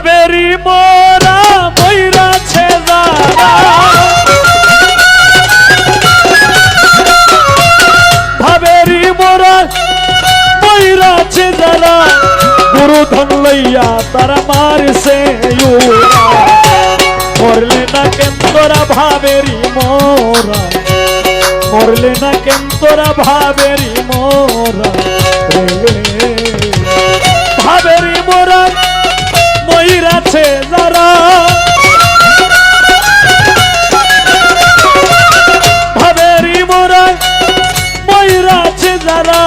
ভাবেরি মোরা ময়রাছে যারা। ভাবেরি মোরা ময়রাছে যারা। গুরু ধন লইয়া তারা মারছে মরলে না কেন তোরা ভাবেরি মোরা? মরলে না কেন তোরা ভাবেরি মোরা? ভাবেরি মোরা ময়রাছে যারা ভাবেরি মোরা ময়রাছে যারা,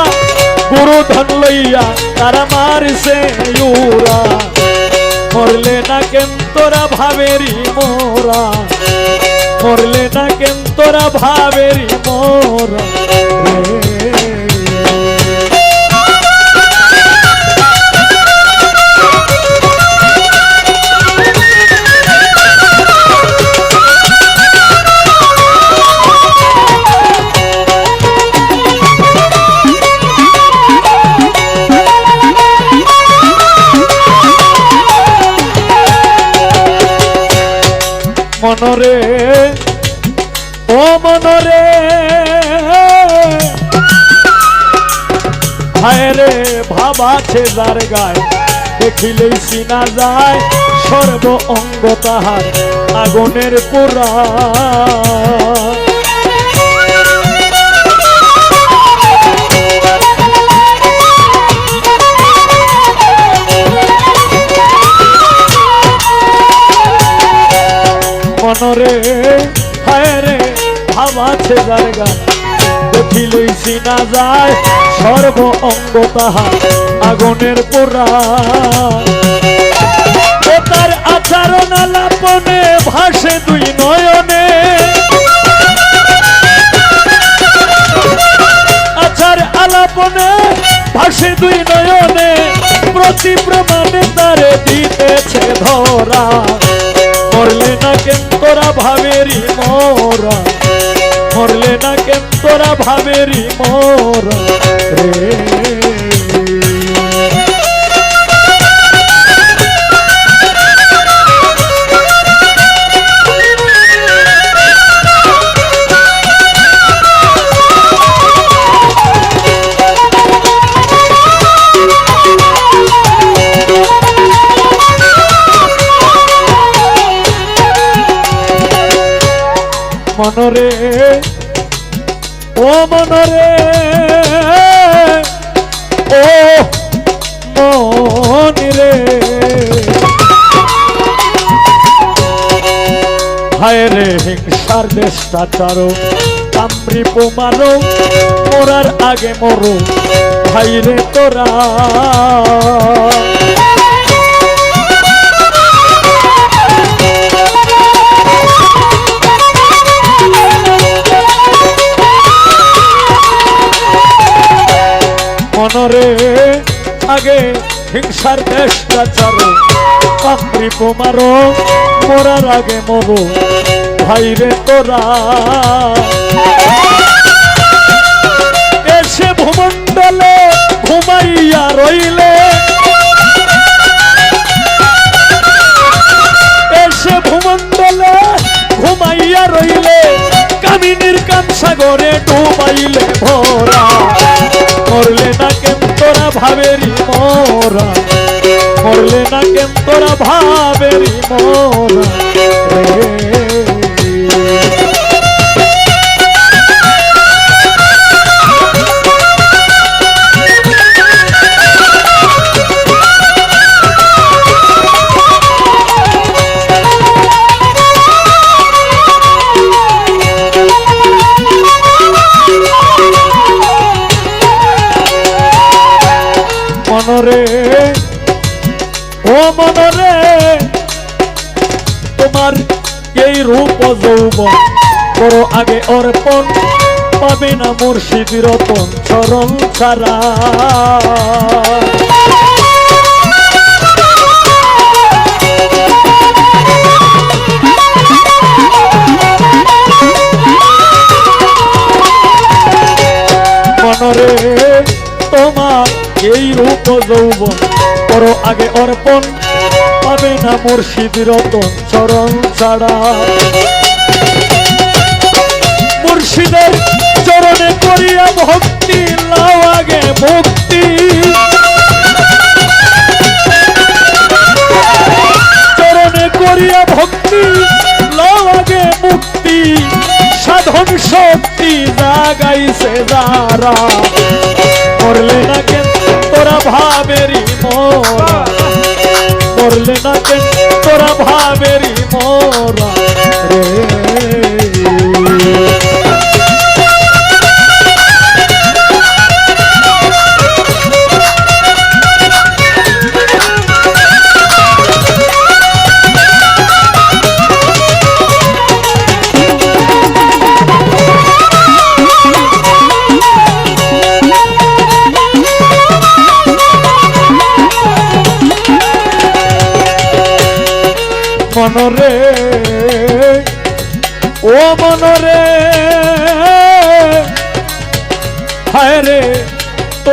গুরু ধন লইয়া তারা মারছে ইউরা মরলে না কেন তোরা ভাবেরি মোরা মরলে না কেন তোরা ভাবেরি মোরা মনরে, ও মনরে। হায় রে ভাবাছে যার গায়, দেখিলেই চিনা যায় সর্ব অঙ্গ তাহার আগুনের পোড়া। মনরে হায় রে, ভাব আছে যার গায় দেখিলেই চিনা যায়, সর্ব অঙ্গ তাহা আগুনের পোড়া। তার আচরণ আলাপনে ভাসে দুই নয়নে। আচার আলাপনে ভাসে দুই নয়নে প্রতি প্রমাণে তারে দিতেছে ধরা। মরলে না কেন তোরা ভাবেরি মোরা। মরলে না কেন তোরা ভাবেরি মোরা। রে মনরে, ও মনরে, ও মনিরে। হায় রে হিংসার দেশটা চারো, কামড়ি পোমারো মরার আগে মরো। ভাই রে তোরা। মনরে আগে হিংসার দেশটা চারো কামড়ি পোমারো, মরার আগে মরো। ভাই রে তোরা। এসে ভূমণ্ডলে ঘুমাইয়া রইলে। এসে ভূমণ্ডলে ঘুমাইয়া রইলে। কামিনীর কাম সাগরে ডুবাইলে ভরা। ভাবেরি মোরা। মরলে না কেন তোরা ভাবেরি মোরা। মনরে, ও মনরে, তোমার এই রূপ যৌবন করো আগে অর্পণ, পাবে না মুর্শিদ রতন চরণ ছাড়া। এই রূপ যৌবন করো আগে অর্পণ, পাবে না মুর্শিদ রতন চরণ ছাড়া। মুর্শিদের চরণে করিয়া ভক্তি, লাও আগে মুক্তি চরণে করিয়া ভক্তি, লাও আগে মুক্তি। সাধন শক্তি জাগাইছে যারা। না তোরা ভাবেরি মোরা।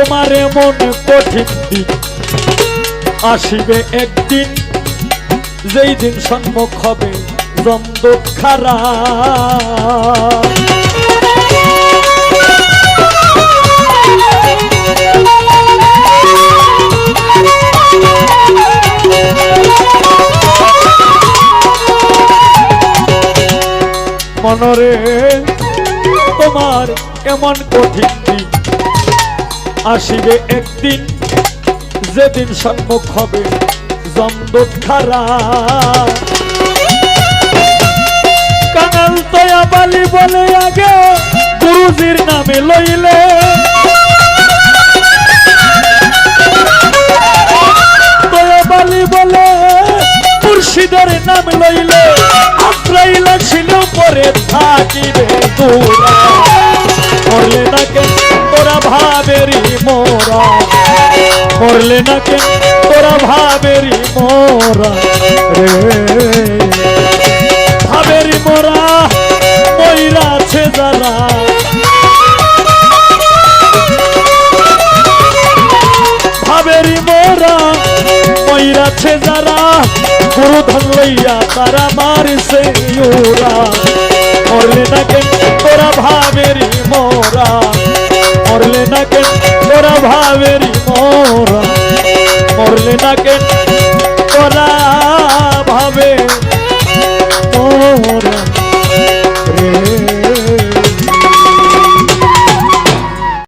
তোমারে মন কঠিন দিন। আসিবে একদিন, যেই দিন সম্মুখ হবে দ্বন্দ্ব খারা মনরে তোমার এমন কঠিন দিন। আসিবে একদিন, যেদিন সম্মুখ হবে জমদুৎখারা কাঙাল তয়া বালি বলে আগে গুরুজির নামে লইলে। তয়া বালি বলে মুর্শিদের নাম লইলে। আশ্রাইলা ছিল পরে থাকিবে দূরা। মোরা। মরলে না কেন তোরা ভাবেরি মোরা। রে ভাবেরি মোরা ময়রা আছে যারা। ভাবেরি মোরা ময়রাছে যারা। গুরু ধন লইয়া তারা মারিছে ওরা মরলে না কেন তোরা ভাবেরি অভাবেরই মোরা। মরলে না কেন